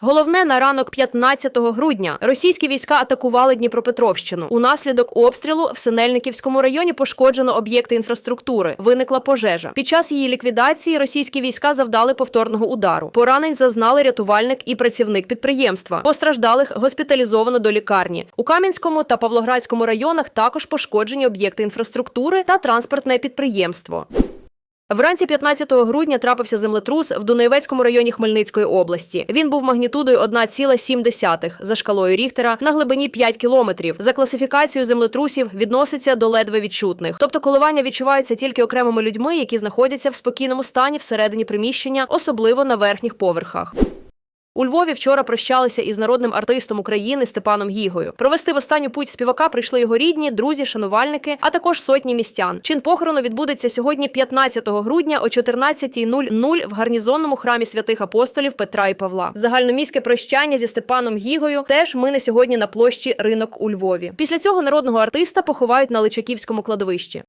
Головне на ранок 15 грудня російські війська атакували Дніпропетровщину. Унаслідок обстрілу в Синельниківському районі пошкоджено об'єкти інфраструктури. Виникла пожежа. Під час її ліквідації російські війська завдали повторного удару. Поранень зазнали рятувальник і працівник підприємства. Постраждалих госпіталізовано до лікарні. У Кам'янському та Павлоградському районах також пошкоджені об'єкти інфраструктури та транспортне підприємство. Вранці 15 грудня трапився землетрус в Дунаєвецькому районі Хмельницької області. Він був магнітудою 1,7 за шкалою Ріхтера на глибині 5 кілометрів. За класифікацією землетрусів відноситься до ледве відчутних. Тобто коливання відчуваються тільки окремими людьми, які знаходяться в спокійному стані всередині приміщення, особливо на верхніх поверхах. У Львові вчора прощалися із народним артистом України Степаном Гігою. Провести в останню путь співака прийшли його рідні, друзі, шанувальники, а також сотні містян. Чин похорону відбудеться сьогодні, 15 грудня, о 14.00 в гарнізонному храмі святих апостолів Петра і Павла. Загальноміське прощання зі Степаном Гігою теж мине сьогодні на площі ринок у Львові. Після цього народного артиста поховають на Личаківському кладовищі.